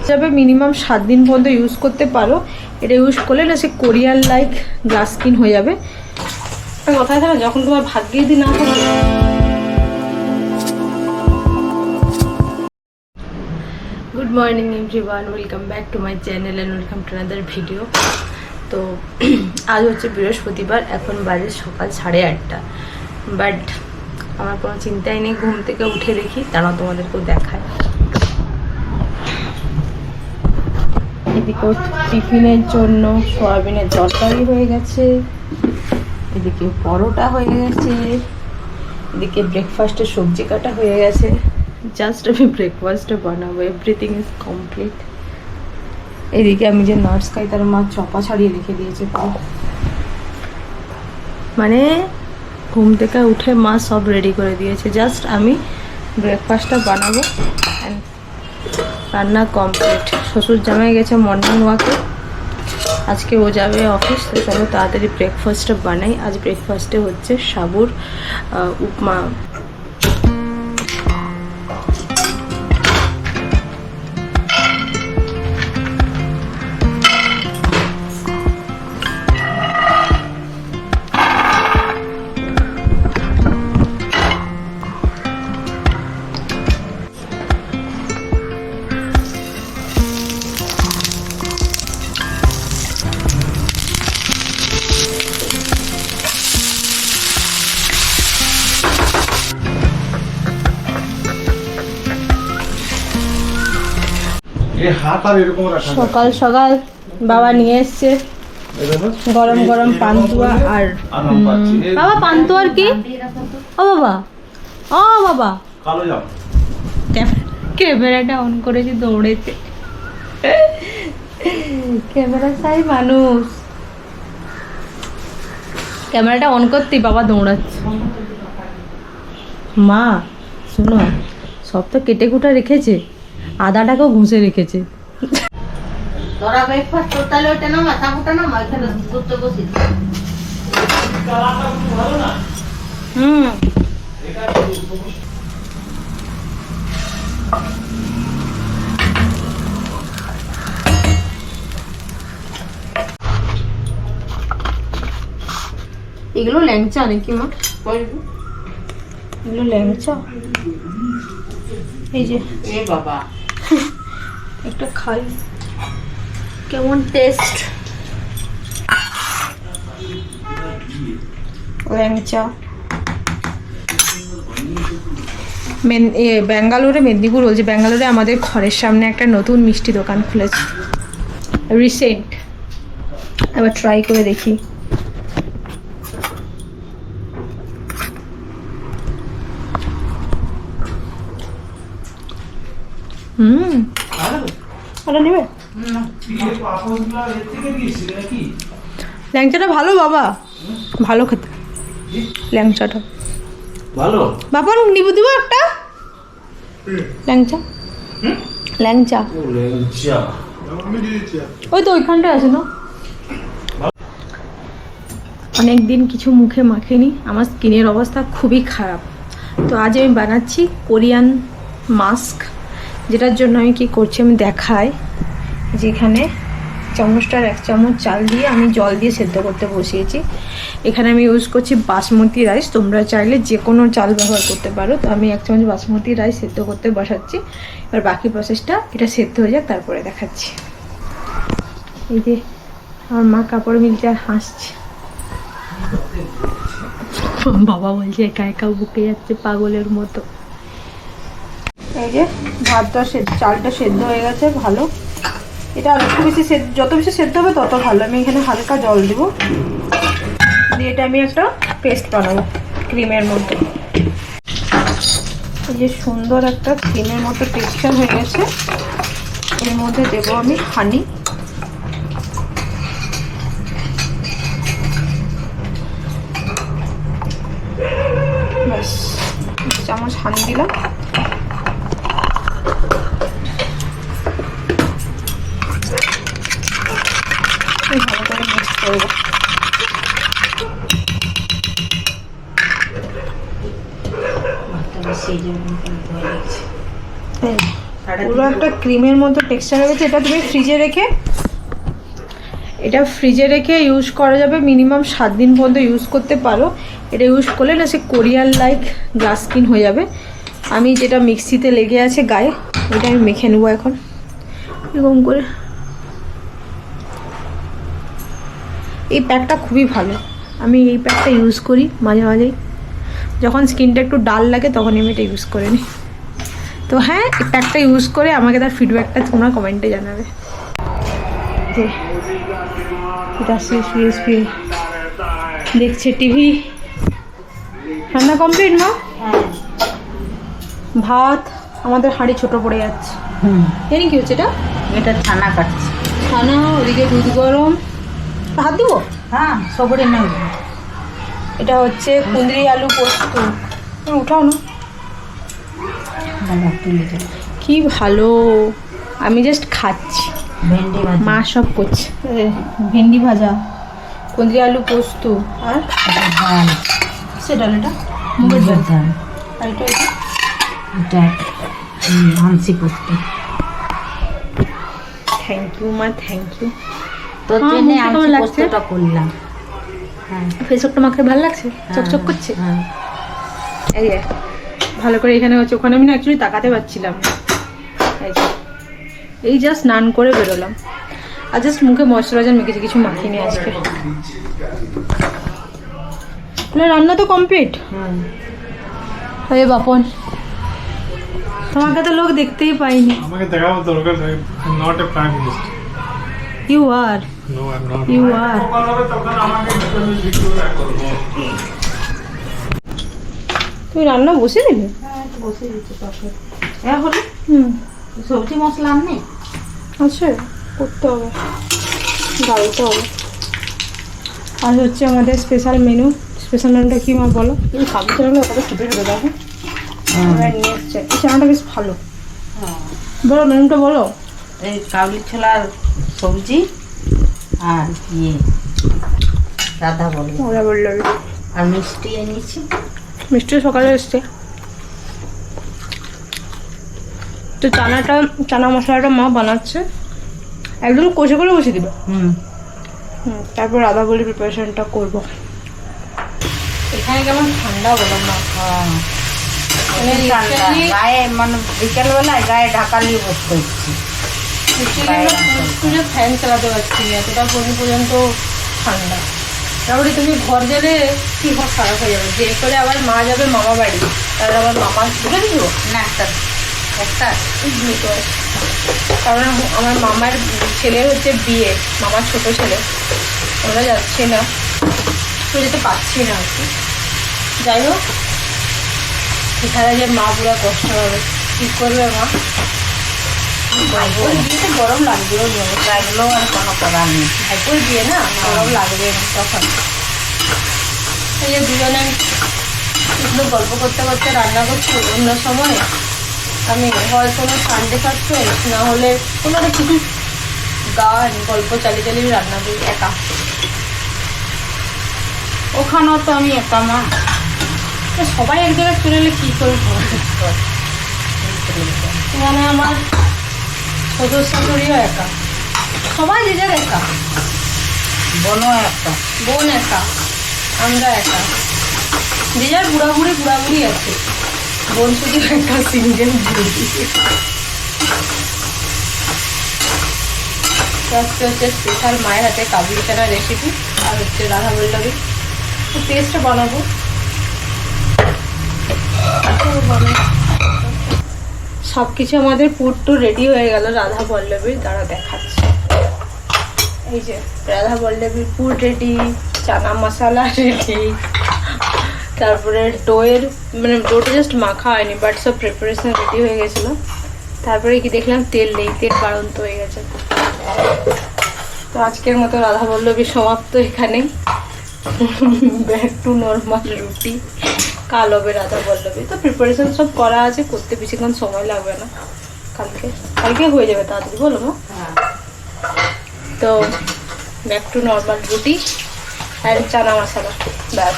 হিসাবে মিনিমাম সাত দিন পর্যন্ত ইউজ করতে পারো। এটা ইউজ করলে না সে কোরিয়ান লাইক গ্লাস স্কিন হয়ে যাবে। কথায় থাকে, যখন তোমার ভাগ্যে যদি না। থাকে good morning everyone welcome back to my channel and welcome to another video তো, আজ হচ্ছে বৃহস্পতিবার, এখন বাজে সকাল সাড়ে আটটা। বাট আমার কোনো চিন্তাই নেই, ঘুম থেকে উঠে দেখি তারাও তোমাদেরকেও দেখায়। এদিকে টিফিনের জন্য সয়াবিনের তরকারি হয়ে গেছে। এদিকে পরোটা হয়ে গেছে। এদিকে ব্রেকফাস্টের সবজি কাটা হয়ে গেছে। জাস্ট আমি ব্রেকফাস্টে বানাবো এভরিথিং ইজ কমপ্লিট এদিকে আমি যে নার্স খাই তার মা চপা ছাড়িয়ে রেখে দিয়েছে মানে ঘুম থেকে উঠে মা সব রেডি করে দিয়েছে। জাস্ট আমি ব্রেকফাস্টটা বানাবো অ্যান্ড রান্না কমপ্লিট শ্বশুর জামাই গেছে মর্নিং ওয়াকে আজকে ও যাবে অফিস তো চলো তাড়াতাড়ি ব্রেকফাস্টটা বানাই। আজ ব্রেকফাস্টে হচ্ছে সাবুর উপমা। সকাল সকাল বাবা নিয়ে এসছে। গরম গরম পান্তুয়া আর বাবা পান্তুয়ার কি? ও বাবা। ও বাবা। ক্যামেরাটা অন করেছি দৌড়েতে। ক্যামেরা চাই মানুষ। ক্যামেরাটা অন করতেই বাবা দৌড়াচ্ছে। মা শোনো সব তো কেটে কুটে রেখেছে। আদাটাকেও ঘুষে রেখেছে। তোরা ব্রেকফাস্ট ওইটা না মাথা ফুটা না এখানে দুধটা বসি হুম। এগুলো ল্যাংচা নাকি মা? এগুলো ল্যাংচা? এই যে। এ বাবা। একটা খাই কেমন টেস্ট ল্যাংচা। ব্যাঙ্গালোরে মেদিনীপুর বলছি, ব্যাঙ্গালোরে আমাদের ঘরের সামনে একটা নতুন মিষ্টি দোকান খুলেছে। রিসেন্ট এবার ট্রাই করে দেখি। হুম। ওটা নেবে? ল্যাংচাটা ভালো বাবা। ভালো খেতে। ল্যাংচাটা। ভালো? বাবা নিবু দিব একটা? ল্যাংচা? ল্যাংচা। ওই তো ওইখানটায় আছে না? অনেক দিন কিছু মুখে মাখেনি। আমার স্কিনের অবস্থা খুবই খারাপ। তো আজ আমি বানাচ্ছি কোরিয়ান মাস্ক। যেটার জন্য আমি কি করছি, আমি দেখাই যেখানে চামচটার এক চামচ চাল দিয়ে আমি জল দিয়ে সেদ্ধ করতে বসিয়েছি। এখানে আমি ইউজ করছি বাসমতি রাইস তোমরা চাইলে যে কোনো চাল ব্যবহার করতে পারো। তো আমি এক চামচ বাসমতি রাইস সেদ্ধ করতে বসাচ্ছি। এবার বাকি প্রসেসটা এটা সেদ্ধ হয়ে যাক, তারপরে দেখাচ্ছি। এই যে আমার মা কাপড় মিলতে আর হাসছে। বাবা বলছে, একা একা বুকে যাচ্ছে পাগলের মতো। এই যে ভাতটা চালটা সেদ্ধ হয়ে গেছে, ভালো। এটা আর একটু বেশি সেদ্ধ, যত বেশি সেদ্ধ হবে তত ভালো। আমি এখানে হালকা জল দিব। দিয়ে এটা আমি একটা পেস্ট বানাবো ক্রিমের মধ্যে। এই যে সুন্দর একটা ক্রিমের মতো টেক্সচার হয়ে গেছে। এর মধ্যে দেবো আমি হানি। ব্যাস চামচ হানি দিলাম। সেই জন্য ভয় লাগছে এই পুরো একটা ক্রিমের মতো টেক্সচার হয়ে গেছে। এটা তুমি ফ্রিজে রেখে এটা ফ্রিজে রেখে ইউজ করা যাবে মিনিমাম সাত দিন পর্যন্ত ইউজ করতে পারো। এটা ইউজ করলে না সে কোরিয়ান লাইক গ্লাস স্কিন হয়ে যাবে। আমি যেটা মিক্সিতে লেগে আছে গায়ে ওটা আমি মেখে নেব এখন। এরকম করে। এই প্যাকটা খুবই ভালো। আমি এই প্যাকটা ইউজ করি মাঝে মাঝেই। যখন স্কিনটা একটু ডাল লাগে তখন আমি এটা ইউজ করে নিই। তো হ্যাঁ এই প্যাকটা ইউজ করে আমাকে তার ফিডব্যাকটা তোমরা কমেন্টে জানাবে। এটা শুয়ে শুয়ে দেখছে টিভি। রান্না কমপ্লিট মা ভাত আমাদের হাঁড়ি ছোট পড়ে যাচ্ছে। জানি কি হচ্ছে এটা? এটা ছানা কাটছে। ছানা ওদিকে দুধ গরম। হাত দিব? হ্যাঁ সবরে নেই। এটা হচ্ছে কুঁদরি আলু পোস্ত। উঠাও না। কি ভালো। আমি জাস্ট খাচ্ছি। ভেন্ডি মা সব করছে। ভেন্ডি ভাজা। কুঁদরি আলু পোস্ত। আর ডাল। সে ডাল এটা? মুগের ডাল। ডাল। আর এটা এটা? পোস্ত। থ্যাংক ইউ মা থ্যাংক ইউ তোর হ্যাঁ, জন্য লাগছে? পোস্তটা করলাম। হ্যাঁ। ফেসবুকটা মাকে ভালো লাগছে? চকচক করছে? হ্যাঁ। এই যে, ভালো করে এখানে হচ্ছে ওখানে আমি না অ্যাকচুয়ালি তাকাতে পারছিলাম। এই যে, জাস্ট স্নান করে বেরোলাম। আর জাস্ট মুখে ময়শ্চারাইজার মেখেছি কিছু মাখিনি আজকে। তাহলে রান্না তো কমপ্লিট হুম আরে বাপন তোমাকে তো লোক দেখতেই পাইনি। আমাকে দেখাবো দরকার নেই not a prime minister you are no I am not you are আমাকে তুমি রান্না বসে দিলে বসে দিচ্ছি তখন হ্যাঁ হলো? হুম। সবজি মশলা নেই আছে করতে হবে। গাড়িতে হবে আর হচ্ছে আমাদের স্পেশাল মেনু স্পেশাল মেনুটা কি মা বলো? এই কাগজ চানাগুলো কত ছোটো ছোটো দেখো। আমরা নিয়ে এসছে। এই চানাটা বেশ ভালো। বলো মেনুটা বলো। এই কাবলি ছোলার সবজি আর ইয়ে। রাধা বলি ওরা বলল। আর মিষ্টি এনেছি। মিষ্টি সকালে এসছে। তো চানাটা চানা মশলাটা মা বানাচ্ছে। একদম কষে করে বসে দিবে। হুম। হুম, তারপর আদা বলি প্রিপারেশনটা করব। এখানে কেমন ঠান্ডা বলো মা? ঠান্ডা। গায়ে মানে বিকেলবেলায় গায়ে ঢাকা নিয়ে বসে করছি পুরো ফ্যান চালাতে পারছি না এতটা পর্যন্ত ঠান্ডা। তারপরে তুমি ঘর গেলে কি ঘর খারাপ হয়ে যাবে? যে করে আবার মা যাবে মামা বাড়ি। তাহলে আবার মামা ঢুকে দিব? না একটা একটা কারণ আমার মামার ছেলের হচ্ছে বিয়ে মামার ছোট ছেলে। ওরা যাচ্ছে না। তো যেতে পারছি না আর কি। যাই হোক এখানে যে মা পুরো কষ্ট হবে। কী করবে মা? গল্প করতে করতে রান্না করছি অন্য সময়, আমি হয় কোনো সানডে সাসপেন্স না হলে কোনো কিছু গান গল্প চালিয়ে চালিয়ে রান্না করি একা ওখানেও তো আমি একা মা সবাই এক জায়গায় চলে এলে কী করে হবে? এখানে আমার শাশুড়িও একা। সবাই যে যার একা। বোনও একটা। বোন একা আমরা একা। যে যার বুড়াবুড়ি বুড়াবুড়ি আছে। বোন শুধু একা সিঙ্গেল বুড়ি আজকে হচ্ছে স্পেশাল মায়ের হাতে কাবলি চানা রেসিপি আর হচ্ছে রাধা বল্লভী। তো টেস্টটা বানাবো। সব কিছু আমাদের পুর টু রেডি হয়ে গেল রাধা পল্লবীর দ্বারা দেখাচ্ছে। এই যে, রাধা পল্লবীর পুর রেডি, চানা মশলা রেডি, তারপরে ডোয়ের মানে ডোটা জাস্ট মাখা হয়নি বাট সব প্রিপারেশন রেডি হয়ে গেছিল। তারপরে কি দেখলাম, তেল নেই, তেল বাড়ন্ত হয়ে গেছে। তো আজকের মতো রাধা পল্লবী সমাপ্ত এখানেই। ব্যাক টু নর্মাল রুটি কাল হবে রাধা পল্লবী তো প্রিপারেশন সব করা আছে করতে বেশিক্ষণ সময় লাগবে না। কালকে কালকে হয়ে যাবে তাড়াতাড়ি বলো মা। তো back to normal roti and chana masala ব্যাস।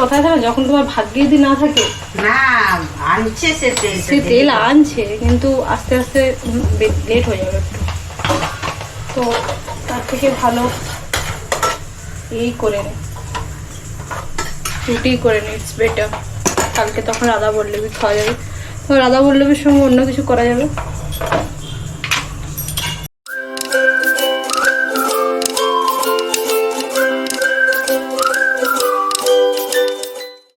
কথা না যখন তোমার ভাগ্যে যদি না থাকে আনছে সে তেল সে তেল আনছে কিন্তু আস্তে আস্তে লেট হয়ে যাবে একটু। তো তার থেকে ভালো এই করে নে। রুটি করে নে ইটস বেটার কালকে তখন রাধা বল্লভী খাওয়া যাবে। তো রাধা বল্লভীর সঙ্গে অন্য কিছু করা যাবে?